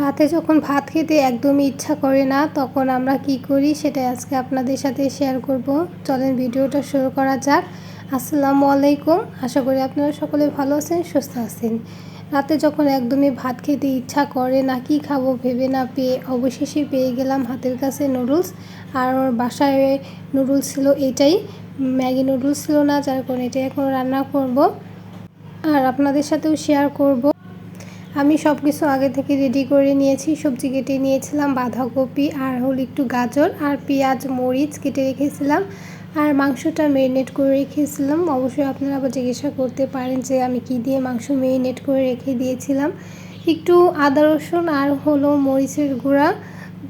রাতে যখন ভাত খেতে একদমই ইচ্ছা করে না, তখন আমরা কি করি সেটাই আজকে আপনাদের সাথে শেয়ার করব। চলেন ভিডিওটা শুরু করা যাক। আসসালামু আলাইকুম। আশা করি আপনারা সকলে ভালো আছেন, সুস্থ আছেন। রাতে যখন একদমই ভাত খেতে ইচ্ছা করে না, কি খাব ভেবে না পেয়ে অবশেষে পেয়ে গেলাম হাতের কাছে নুডলস। আর ওর বাসায় নুডলস ছিল এটাই। ম্যাগি নুডলস ছিল না, যার কারণে এটাই এখন রান্না করব। আর আপনাদের সাথেও শেয়ার করব। আমি সব কিছু আগে থেকে রেডি করে নিয়েছি। সবজি কেটে নিয়েছিলাম, বাঁধাকপি, আর হল একটু গাজর আর পেঁয়াজ, মরিচ কেটে রেখেছিলাম। আর মাংসটা মেরিনেট করে রেখেছিলাম। অবশ্যই আপনারা আবার জিজ্ঞাসা করতে পারেন যে আমি কি দিয়ে মাংস মেরিনেট করে রেখে দিয়েছিলাম। একটু আদা, রসুন আর হলো মরিচের গুঁড়া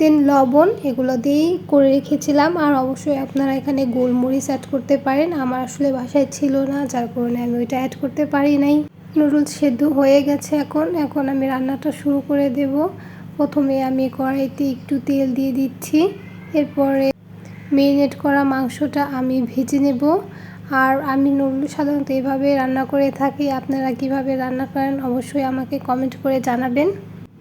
দেন লবণ এগুলো দিয়েই করে রেখেছিলাম। আর অবশ্যই আপনারা এখানে গোলমরিচ অ্যাড করতে পারেন। আমার আসলে বাসায় ছিল না, যার কারণে আমি ওইটা অ্যাড করতে পারি নাই। নুডলস সেদ্ধ হয়ে গেছে এখন। এখন আমি রান্নাটা শুরু করে দেব। প্রথমে আমি কড়াইতে একটু তেল দিয়ে দিচ্ছি। এরপরে মেরিনেট করা মাংসটা আমি ভেজে নেব। আর আমি নুডলস সাধারণত এভাবে রান্না করে থাকি। আপনারা কীভাবে রান্না করেন অবশ্যই আমাকে কমেন্ট করে জানাবেন।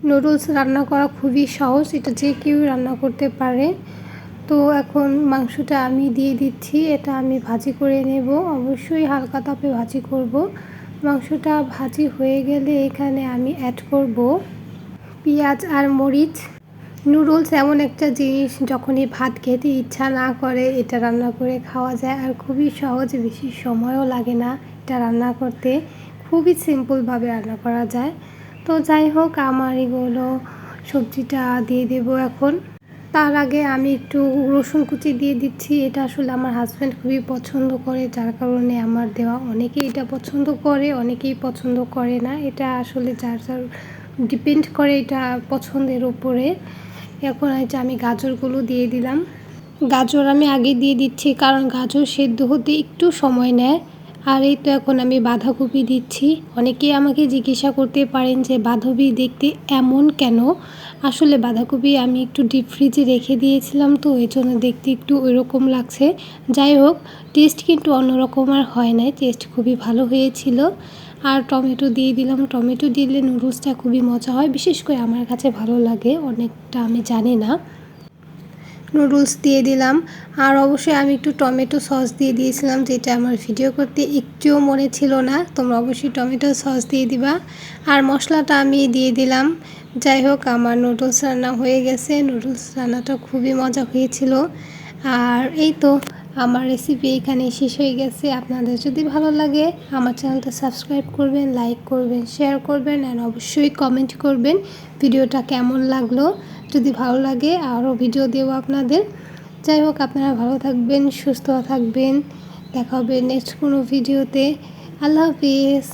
নুডলস রান্না করা খুবই সহজ। এটা যে কেউ রান্না করতে পারে। তো এখন মাংসটা আমি দিয়ে দিচ্ছি। এটা আমি ভাজি করে নেব। অবশ্যই হালকা তাপে ভাজি করব। মাংসটা ভাজি হয়ে গেলে এখানে আমি অ্যাড করব পেঁয়াজ আর মরিচ। নুডলস এমন একটা জিনিস, যখনই ভাত খেতে ইচ্ছা না করে, এটা রান্না করে খাওয়া যায়। আর খুবই সহজ, বেশি সময়ও লাগে না এটা রান্না করতে। খুবই সিম্পলভাবে রান্না করা যায়। তো যাই হোক আমার এগুলো সবজিটা দিয়ে দেব এখন। তার আগে আমি একটু রসুন কুচি দিয়ে দিচ্ছি। এটা আসলে আমার হাজব্যান্ড খুবই পছন্দ করে, যার কারণে আমার দেওয়া অনেকেই এটা পছন্দ করে, অনেকেই পছন্দ করে না। এটা আসলে যার যার ডিপেন্ড করে এটা পছন্দের উপরে। এখন হচ্ছে আমি গাজরগুলো দিয়ে দিলাম। গাজর আমি আগে দিয়ে দিচ্ছি, কারণ গাজর সেদ্ধ হতে একটু সময় নেয়। আর এই তো এখন আমি বাঁধাকপি দিচ্ছি। অনেকেই আমাকে জিজ্ঞাসা করতে পারেন যে, বাঁধাকপি দেখতে এমন কেন? আসলে বাঁধাকপি আমি একটু ডিপ ফ্রিজে রেখে দিয়েছিলাম তো এই জন্য দেখতে একটু ওইরকম লাগছে। যাই হোক টেস্ট কিন্তু অন্যরকম আর হয় নাই টেস্ট খুবই ভালো হয়েছিল। আর টমেটো দিয়ে দিলাম। টমেটো দিলে নুডলসটা খুবই মজা হয়, বিশেষ করে আমার কাছে ভালো লাগে, অনেকটা আমি জানি না। নুডলস দিয়ে দিলাম। আর অবশ্যই আমি একটু টমেটো সস দিয়ে দিয়েছিলাম, যেটা আমার ভিডিও করতে একটুও মনে ছিল না। তোমরা অবশ্যই টমেটো সস দিয়ে দিবা। আর মশলাটা আমি দিয়ে দিলাম। যাই হোক, আমার নুডলস রান্না হয়ে গেছে। নুডলস রান্নাটা খুবই মজা হয়েছিল। আর এই তো, আমার রেসিপি এখানে শেষ হয়ে গেছে। আপনাদের যদি ভালো লাগে, আমার চ্যানেলটা সাবস্ক্রাইব করবেন লাইক করবেন শেয়ার করবেন অ্যান্ড অবশ্যই কমেন্ট করবেন। ভিডিওটা কেমন লাগল? যদি ভালো লাগে, আরও ভিডিও দেবো আপনাদের। যাই হোক, আপনারা ভালো থাকবেন, সুস্থ থাকবেন। দেখা হবে নেক্সট কোনো ভিডিওতে আল্লাহ হাফিজ।